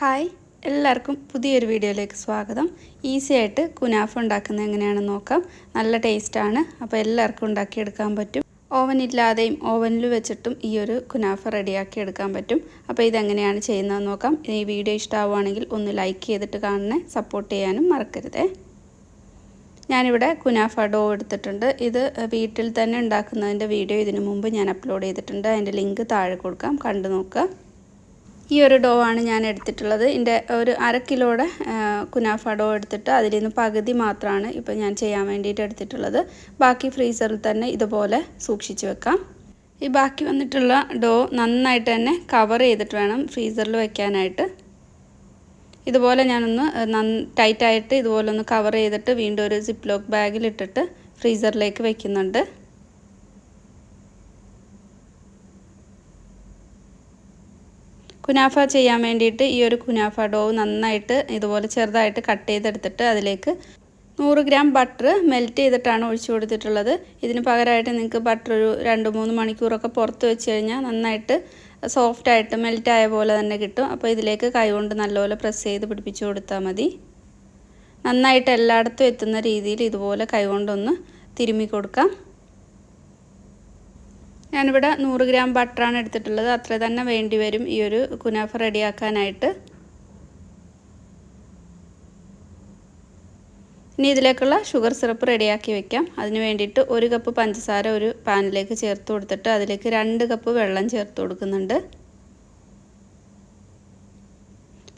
Hi എല്ലാവർക്കും പുതിയൊരു വീഡിയോയിലേക്ക് സ്വാഗതം. ഈസി ആയിട്ട് കുനാഫ ഉണ്ടാക്കുന്നത് എങ്ങനെയാണെന്ന് നോക്കാം. നല്ല ടേസ്റ്റാണ്. അപ്പോൾ എല്ലാവർക്കും ഉണ്ടാക്കിയെടുക്കാൻ പറ്റും. ഓവൻ ഇല്ലാതെയും ഓവനിൽ വെച്ചിട്ടും ഈ ഒരു കുനാഫ റെഡിയാക്കി എടുക്കാൻ പറ്റും. അപ്പോൾ ഇതെങ്ങനെയാണ് ചെയ്യുന്നതെന്ന് നോക്കാം. ഈ വീഡിയോ ഇഷ്ടമാവുകയാണെങ്കിൽ ഒന്ന് ലൈക്ക് ചെയ്തിട്ട് കാണണേ. സപ്പോർട്ട് ചെയ്യാനും മറക്കരുതേ. ഞാനിവിടെ കുനാഫ ഡോ എടുത്തിട്ടുണ്ട്. ഇത് വീട്ടിൽ തന്നെ ഉണ്ടാക്കുന്നതിന്റെ വീഡിയോ ഇതിനു മുമ്പ് ഞാൻ അപ്ലോഡ് ചെയ്തിട്ടുണ്ട്. അതിന്റെ ലിങ്ക് താഴെ കൊടുക്കാം. കണ്ടു നോക്കുക. ഈ ഒരു ഡോ ആണ് ഞാൻ എടുത്തിട്ടുള്ളത്. എന്റെ ഒരു അര കിലോയുടെ കുനാഫ ഡോ എടുത്തിട്ട് അതിൽ നിന്ന് പകുതി മാത്രമാണ് ഇപ്പോൾ ഞാൻ ചെയ്യാൻ വേണ്ടിയിട്ട് എടുത്തിട്ടുള്ളത്. ബാക്കി ഫ്രീസറിൽ തന്നെ ഇതുപോലെ സൂക്ഷിച്ച് വെക്കാം. ഈ ബാക്കി വന്നിട്ടുള്ള ഡോ നന്നായിട്ട് തന്നെ കവർ ചെയ്തിട്ട് വേണം ഫ്രീസറിൽ വെക്കാനായിട്ട്. ഇതുപോലെ ഞാനൊന്ന് നന്ന ടൈറ്റായിട്ട് ഇതുപോലെ ഒന്ന് കവർ ചെയ്തിട്ട് വീണ്ടും ഒരു സിപ്പ് ലോക്ക് ബാഗിലിട്ടിട്ട് ഫ്രീസറിലേക്ക് വെക്കുന്നുണ്ട്. കുനാഫ ചെയ്യാൻ വേണ്ടിയിട്ട് ഈ ഒരു കുനാഫ ഡോവ് നന്നായിട്ട് ഇതുപോലെ ചെറുതായിട്ട് കട്ട് ചെയ്തെടുത്തിട്ട് അതിലേക്ക് നൂറ് ഗ്രാം ബട്ടർ മെൽറ്റ് ചെയ്തിട്ടാണ് ഒഴിച്ചു കൊടുത്തിട്ടുള്ളത്. ഇതിന് പകരമായിട്ട് നിങ്ങൾക്ക് ബട്ടർ ഒരു രണ്ട് മൂന്ന് മണിക്കൂറൊക്കെ പുറത്ത് വെച്ച് കഴിഞ്ഞാൽ നന്നായിട്ട് സോഫ്റ്റായിട്ട് മെൽറ്റായ പോലെ തന്നെ കിട്ടും. അപ്പോൾ ഇതിലേക്ക് കൈകൊണ്ട് നല്ലപോലെ പ്രസ് ചെയ്ത് പിടിപ്പിച്ചു കൊടുത്താൽ മതി. നന്നായിട്ട് എല്ലായിടത്തും എത്തുന്ന രീതിയിൽ ഇതുപോലെ കൈകൊണ്ടൊന്ന് തിരുമ്മി കൊടുക്കാം. ഞാനിവിടെ നൂറ് ഗ്രാം ബട്ടറാണ് എടുത്തിട്ടുള്ളത്. അത്ര തന്നെ വേണ്ടി വരും ഈ ഒരു കുനാഫ റെഡിയാക്കാനായിട്ട്. ഇനി ഇതിലേക്കുള്ള ഷുഗർ സിറപ്പ് റെഡിയാക്കി വെക്കാം. അതിന് വേണ്ടിയിട്ട് ഒരു കപ്പ് പഞ്ചസാര ഒരു പാനിലേക്ക് ചേർത്ത് കൊടുത്തിട്ട് അതിലേക്ക് രണ്ട് കപ്പ് വെള്ളം ചേർത്ത് കൊടുക്കുന്നുണ്ട്.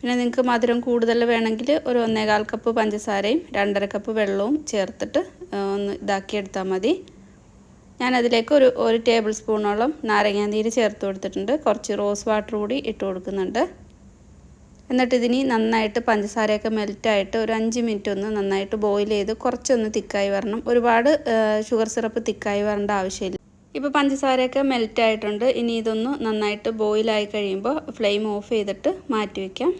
പിന്നെ നിങ്ങൾക്ക് മധുരം കൂടുതൽ വേണമെങ്കിൽ ഒരു ഒന്നേകാൽ കപ്പ് പഞ്ചസാരയും രണ്ടര കപ്പ് വെള്ളവും ചേർത്തിട്ട് ഒന്ന് ഇതാക്കിയെടുത്താൽ മതി. ഞാൻ അതിലേക്ക് ഒരു ഒരു ടേബിൾ സ്പൂണോളം നാരങ്ങാനീര് ചേർത്ത് കൊടുത്തിട്ടുണ്ട്. കുറച്ച് റോസ് വാട്ടർ കൂടി ഇട്ട് കൊടുക്കുന്നുണ്ട്. എന്നിട്ട് ഇതിനി നന്നായിട്ട് പഞ്ചസാരയൊക്കെ മെൽറ്റായിട്ട് ഒരു അഞ്ച് മിനിറ്റ് ഒന്ന് നന്നായിട്ട് ബോയിൽ ചെയ്ത് കുറച്ചൊന്ന് തിക്കായി വരണം. ഒരുപാട് ഷുഗർ സിറപ്പ് തിക്കായി വരേണ്ട ആവശ്യമില്ല. ഇപ്പോൾ പഞ്ചസാരയൊക്കെ മെൽറ്റായിട്ടുണ്ട്. ഇനി ഇതൊന്ന് നന്നായിട്ട് ബോയിലായി കഴിയുമ്പോൾ ഫ്ലെയിം ഓഫ് ചെയ്തിട്ട് മാറ്റി വയ്ക്കാം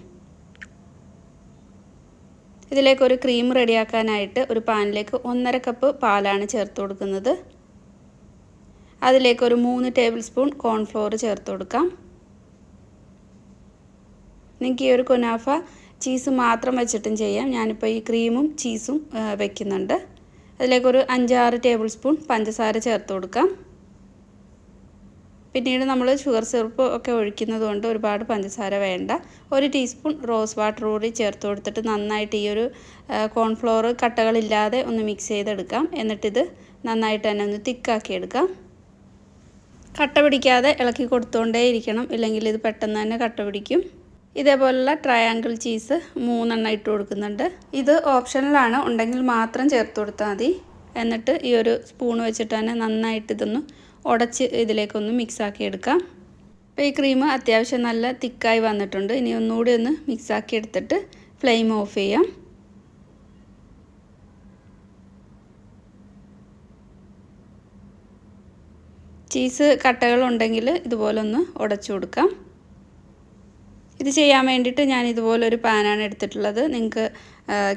ഇതിലേക്ക് ഒരു ക്രീം റെഡിയാക്കാനായിട്ട് ഒരു പാനിലേക്ക് ഒന്നര കപ്പ് പാലാണ് ചേർത്ത് കൊടുക്കുന്നത്. അതിലേക്ക് ഒരു മൂന്ന് ടേബിൾ സ്പൂൺ കോൺഫ്ലോർ ചേർത്ത് കൊടുക്കാം. നിങ്ങൾക്ക് ഈ ഒരു കൊനാഫ ചീസ് മാത്രം വെച്ചിട്ടും ചെയ്യാം. ഞാനിപ്പോൾ ഈ ക്രീമും ചീസും വെക്കുന്നുണ്ട്. അതിലേക്കൊരു അഞ്ചാറ് ടേബിൾ സ്പൂൺ പഞ്ചസാര ചേർത്ത് കൊടുക്കാം. പിന്നീട് നമ്മൾ ഷുഗർ സിറപ്പ് ഒക്കെ ഒഴിക്കുന്നത് കൊണ്ട് ഒരുപാട് പഞ്ചസാര വേണ്ട. ഒരു ടീസ്പൂൺ റോസ് വാട്ടർ കൂടി ചേർത്ത് കൊടുത്തിട്ട് നന്നായിട്ട് ഈ ഒരു കോൺഫ്ലോർ കട്ടകളില്ലാതെ ഒന്ന് മിക്സ് ചെയ്തെടുക്കാം. എന്നിട്ടിത് നന്നായിട്ട് തന്നെ ഒന്ന് തിക്കാക്കി എടുക്കാം. കട്ട പിടിക്കാതെ ഇളക്കി കൊടുത്തുകൊണ്ടേ ഇരിക്കണം. ഇല്ലെങ്കിൽ ഇത് പെട്ടെന്ന് തന്നെ കട്ട പിടിക്കും. ഇതേപോലുള്ള ട്രയാങ്കിൾ ചീസ് മൂന്നെണ്ണം ഇട്ട് കൊടുക്കുന്നുണ്ട്. ഇത് ഓപ്ഷനിലാണ് ഉണ്ടെങ്കിൽ മാത്രം ചേർത്ത് കൊടുത്താൽ മതി. എന്നിട്ട് ഈ ഒരു സ്പൂൺ വെച്ചിട്ട് തന്നെ നന്നായിട്ട് ഇതൊന്ന് ഉടച്ച് ഇതിലേക്കൊന്ന് മിക്സാക്കി എടുക്കാം. അപ്പോൾ ഈ ക്രീം അത്യാവശ്യം നല്ല തിക്കായി വന്നിട്ടുണ്ട്. ഇനി ഒന്നുകൂടി ഒന്ന് മിക്സാക്കി എടുത്തിട്ട് ഫ്ലെയിം ഓഫ് ചെയ്യാം. ചീസ് കട്ടകളുണ്ടെങ്കിൽ ഇതുപോലെ ഒന്ന് ഉടച്ചു കൊടുക്കാം. ഇത് ചെയ്യാൻ വേണ്ടിയിട്ട് ഞാൻ ഇതുപോലൊരു പാനാണ് എടുത്തിട്ടുള്ളത്. നിങ്ങൾക്ക്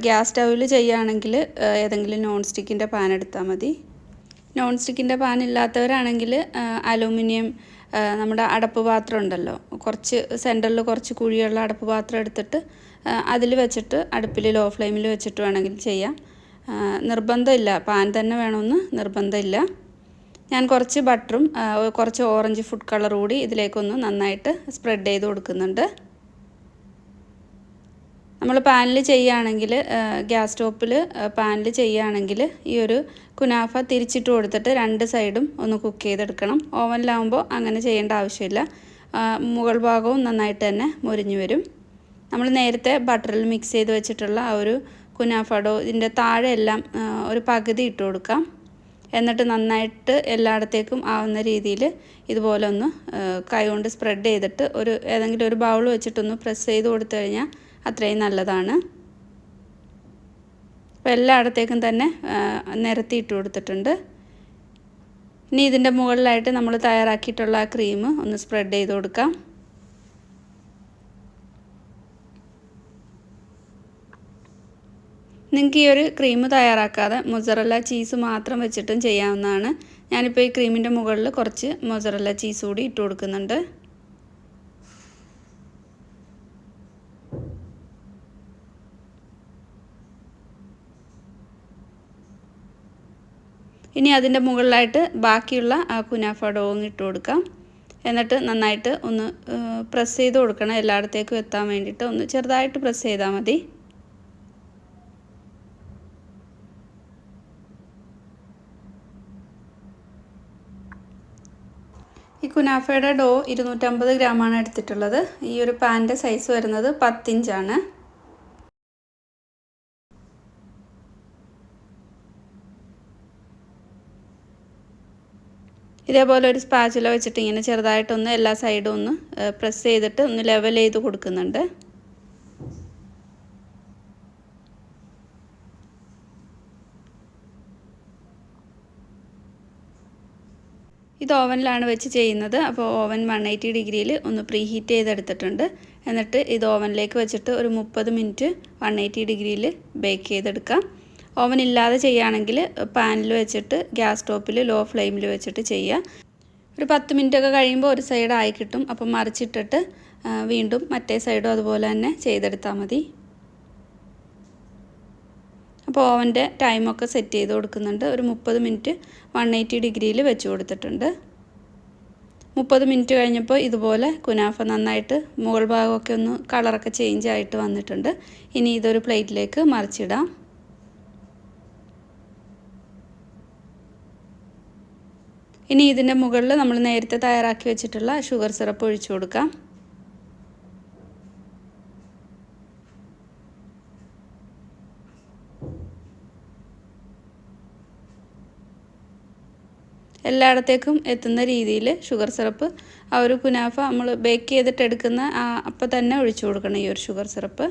ഗ്യാസ് സ്റ്റൗവിൽ ചെയ്യുകയാണെങ്കിൽ ഏതെങ്കിലും നോൺ സ്റ്റിക്കിന്റെ പാൻ എടുത്താൽ മതി. നോൺ സ്റ്റിക്കിന്റെ പാൻ ഇല്ലാത്തവരാണെങ്കിൽ അലൂമിനിയം നമ്മുടെ അടപ്പ് പാത്രം ഉണ്ടല്ലോ കുറച്ച് സെന്ററിൽ കുറച്ച് കുഴിയുള്ള അടപ്പ് പാത്രം എടുത്തിട്ട് അതിൽ വെച്ചിട്ട് അടുപ്പിൽ ലോ ഫ്ലെയിമിൽ വെച്ചിട്ട് വേണമെങ്കിൽ ചെയ്യാം. നിർബന്ധമില്ല. പാൻ തന്നെ വേണമെന്ന് നിർബന്ധമില്ല. ഞാൻ കുറച്ച് ബട്ടറും കുറച്ച് ഓറഞ്ച് ഫുഡ് കളർ കൂടി ഇതിലേക്കൊന്ന് നന്നായിട്ട് സ്പ്രെഡ് ചെയ്ത് കൊടുക്കുന്നുണ്ട്. നമ്മൾ പാനിൽ ചെയ്യുകയാണെങ്കിൽ ഗ്യാസ് സ്റ്റോപ്പിൽ പാനിൽ ചെയ്യുകയാണെങ്കിൽ ഈ ഒരു കുനാഫ തിരിച്ചിട്ട് കൊടുത്തിട്ട് രണ്ട് സൈഡും ഒന്ന് കുക്ക് ചെയ്തെടുക്കണം. ഓവനിലാവുമ്പോൾ അങ്ങനെ ചെയ്യേണ്ട ആവശ്യമില്ല. മുകൾ ഭാഗവും നന്നായിട്ട് തന്നെ മുരിഞ്ഞു വരും. നമ്മൾ നേരത്തെ ബട്ടറിൽ മിക്സ് ചെയ്ത് വെച്ചിട്ടുള്ള ആ ഒരു കുനാഫഡോ ഇതിന്റെ താഴെ എല്ലാം ഒരു പകുതി ഇട്ട് കൊടുക്കാം. എന്നിട്ട് നന്നായിട്ട് എല്ലായിടത്തേക്കും ആവുന്ന രീതിയിൽ ഇതുപോലെ ഒന്ന് കൈ കൊണ്ട് സ്പ്രെഡ് ചെയ്തിട്ട് ഒരു ഏതെങ്കിലും ഒരു ബൗൾ വെച്ചിട്ടൊന്ന് പ്രസ് ചെയ്ത് കൊടുത്തു കഴിഞ്ഞാൽ അത്രയും നല്ലതാണ്. അപ്പോൾ എല്ലായിടത്തേക്കും തന്നെ നിരത്തിയിട്ട് കൊടുത്തിട്ടുണ്ട്. ഇനി ഇതിന്റെ മുകളിലായിട്ട് നമ്മൾ തയ്യാറാക്കിയിട്ടുള്ള ആ ക്രീം ഒന്ന് സ്പ്രെഡ് ചെയ്ത് കൊടുക്കാം. നിങ്ങൾക്ക് ഈ ഒരു ക്രീം തയ്യാറാക്കാതെ മൊസറല്ല ചീസ് മാത്രം വെച്ചിട്ടും ചെയ്യാവുന്നതാണ്. ഞാനിപ്പോൾ ഈ ക്രീമിന്റെ മുകളിൽ കുറച്ച് മൊസറല്ല ചീസ് കൂടി ഇട്ട് കൊടുക്കുന്നുണ്ട്. ഇനി അതിന്റെ മുകളിലായിട്ട് ബാക്കിയുള്ള ആ കുനാഫ ഡോങ് ഇട്ട് കൊടുക്കാം. എന്നിട്ട് നന്നായിട്ട് ഒന്ന് പ്രസ് ചെയ്ത് കൊടുക്കണം. എല്ലായിടത്തേക്കും എത്താൻ വേണ്ടിയിട്ട് ഒന്ന് ചെറുതായിട്ട് പ്രസ് ചെയ്താൽ മതി. കുനാഫയുടെ ഡോ ഇരുന്നൂറ്റമ്പത് ഗ്രാമാണ് എടുത്തിട്ടുള്ളത്. ഈ ഒരു പാന്റെ സൈസ് വരുന്നത് പത്തിഞ്ചാണ്. ഇതേപോലെ ഒരു സ്പാച്ചില വെച്ചിട്ട് ഇങ്ങനെ ചെറുതായിട്ടൊന്ന് എല്ലാ സൈഡും ഒന്ന് പ്രസ് ചെയ്തിട്ട് ഒന്ന് ലെവൽ ചെയ്ത് കൊടുക്കുന്നുണ്ട്. ഇത് ഓവനിലാണ് വെച്ച് ചെയ്യുന്നത്. അപ്പോൾ ഓവൻ വൺ എയ്റ്റി ഡിഗ്രിയിൽ ഒന്ന് പ്രീ ഹീറ്റ് ചെയ്തെടുത്തിട്ടുണ്ട്. എന്നിട്ട് ഇത് ഓവനിലേക്ക് വെച്ചിട്ട് ഒരു മുപ്പത് മിനിറ്റ് വൺ എയ്റ്റി ഡിഗ്രിയിൽ ബേക്ക് ചെയ്തെടുക്കാം. ഓവൻ ഇല്ലാതെ ചെയ്യുകയാണെങ്കിൽ പാനിൽ വെച്ചിട്ട് ഗ്യാസ് സ്റ്റോപ്പിൽ ലോ ഫ്ലെയിമിൽ വെച്ചിട്ട് ചെയ്യുക. ഒരു പത്ത് മിനിറ്റ് ഒക്കെ കഴിയുമ്പോൾ ഒരു സൈഡ് ആയി കിട്ടും. അപ്പം മറിച്ചിട്ടിട്ട് വീണ്ടും മറ്റേ സൈഡും അതുപോലെ തന്നെ ചെയ്തെടുത്താൽ മതി. അപ്പോൾ ഓവന്റെ ടൈമൊക്കെ സെറ്റ് ചെയ്ത് കൊടുക്കുന്നുണ്ട്. ഒരു മുപ്പത് മിനിറ്റ് വൺ എയ്റ്റി ഡിഗ്രിയിൽ വെച്ച് കൊടുത്തിട്ടുണ്ട്. മുപ്പത് മിനിറ്റ് കഴിഞ്ഞപ്പോൾ ഇതുപോലെ കുനാഫ നന്നായിട്ട് മുകൾ ഭാഗമൊക്കെ ഒന്ന് കളറൊക്കെ ചേഞ്ച് ആയിട്ട് വന്നിട്ടുണ്ട്. ഇനി ഇതൊരു പ്ലേറ്റിലേക്ക് മറിച്ചിടാം. ഇനി ഇതിന്റെ മുകളിൽ നമ്മൾ നേരത്തെ തയ്യാറാക്കി വെച്ചിട്ടുള്ള ഷുഗർ സിറപ്പ് ഒഴിച്ചു കൊടുക്കാം. എല്ലായിടത്തേക്കും എത്തുന്ന രീതിയിൽ ഷുഗർ സിറപ്പ് ആ ഒരു കുനാഫ നമ്മൾ ബേക്ക് ചെയ്തിട്ട് എടുക്കുന്ന അപ്പം തന്നെ ഒഴിച്ചു കൊടുക്കണം ഈ ഒരു ഷുഗർ സിറപ്പ്.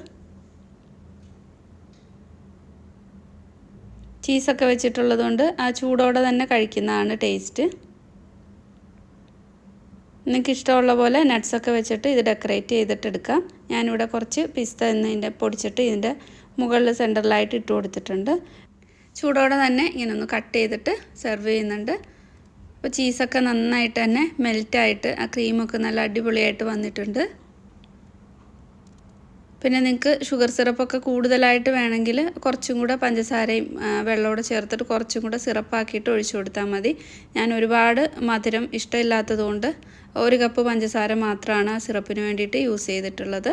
ചീസൊക്കെ വെച്ചിട്ടുള്ളതുകൊണ്ട് ആ ചൂടോടെ തന്നെ കഴിക്കുന്നതാണ് ടേസ്റ്റ്. നിങ്ങൾക്ക് ഇഷ്ടമുള്ള പോലെ നട്ട്സൊക്കെ വെച്ചിട്ട് ഇത് ഡെക്കറേറ്റ് ചെയ്തിട്ടെടുക്കാം. ഞാനിവിടെ കുറച്ച് പിസ്ത എന്നതിന്റെ പൊടിച്ചിട്ട് ഇതിന്റെ മുകളിൽ സെന്ററിലായിട്ട് ഇട്ട് കൊടുത്തിട്ടുണ്ട്. ചൂടോടെ തന്നെ ഇങ്ങനെ ഒന്ന് കട്ട് ചെയ്തിട്ട് സെർവ് ചെയ്യുന്നുണ്ട്. അപ്പോൾ ചീസൊക്കെ നന്നായിട്ട് തന്നെ മെൽറ്റായിട്ട് ആ ക്രീമൊക്കെ നല്ല അടിപൊളിയായിട്ട് വന്നിട്ടുണ്ട്. പിന്നെ നിങ്ങൾക്ക് ഷുഗർ സിറപ്പൊക്കെ കൂടുതലായിട്ട് വേണമെങ്കിൽ കുറച്ചും കൂടെ പഞ്ചസാരയും വെള്ളമോടെ ചേർത്തിട്ട് കുറച്ചും കൂടെ സിറപ്പാക്കിയിട്ട് ഒഴിച്ചു കൊടുത്താൽ മതി. ഞാൻ ഒരുപാട് മധുരം ഇഷ്ടമില്ലാത്തതുകൊണ്ട് ഒരു കപ്പ് പഞ്ചസാര മാത്രമാണ് ആ സിറപ്പിന് വേണ്ടിയിട്ട് യൂസ് ചെയ്തിട്ടുള്ളത്.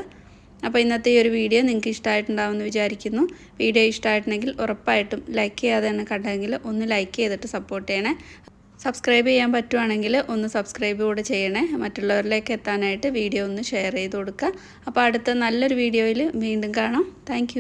അപ്പോൾ ഇന്നത്തെ ഈ ഒരു വീഡിയോ നിങ്ങൾക്ക് ഇഷ്ടമായിട്ടുണ്ടാവുമെന്ന് വിചാരിക്കുന്നു. വീഡിയോ ഇഷ്ടമായിട്ടുണ്ടെങ്കിൽ ഉറപ്പായിട്ടും ലൈക്ക് ചെയ്യാതെ തന്നെ കണ്ടെങ്കിൽ ഒന്ന് ലൈക്ക് ചെയ്തിട്ട് സപ്പോർട്ട് ചെയ്യണേ. സബ്സ്ക്രൈബ് ചെയ്യാൻ പറ്റുവാണെങ്കിൽ ഒന്ന് സബ്സ്ക്രൈബ് കൂടെ ചെയ്യണേ. മറ്റുള്ളവരിലേക്ക് എത്താനായിട്ട് വീഡിയോ ഒന്ന് ഷെയർ ചെയ്ത് കൊടുക്കുക. അപ്പോൾ അടുത്ത നല്ലൊരു വീഡിയോയിൽ വീണ്ടും കാണാം. താങ്ക്